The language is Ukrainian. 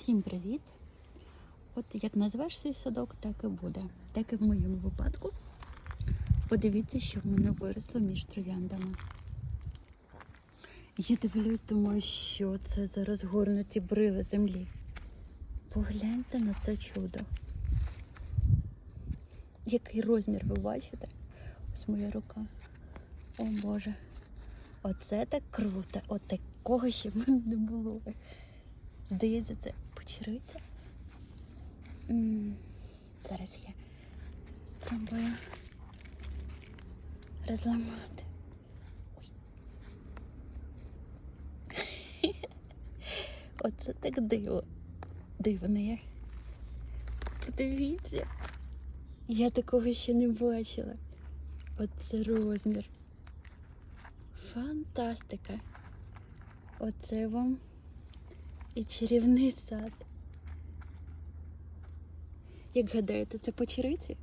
Всім привіт! От як назвеш свій садок, так і буде. Так і в моєму випадку. Подивіться, що в мене виросло між трояндами. Я дивлюсь, думаю, що це за розгорнуті брили землі. Погляньте на це чудо. Який розмір ви бачите? Ось моя рука. О Боже. Оце так круто. От такого ще в мене не було. Здається, це почериця. Зараз я спробую розламати. Оце так диво. Дивне. Подивіться. Я такого ще не бачила. Оце розмір. Фантастика. Оце вам і чарівний сад. Як гадаєте, це почериці?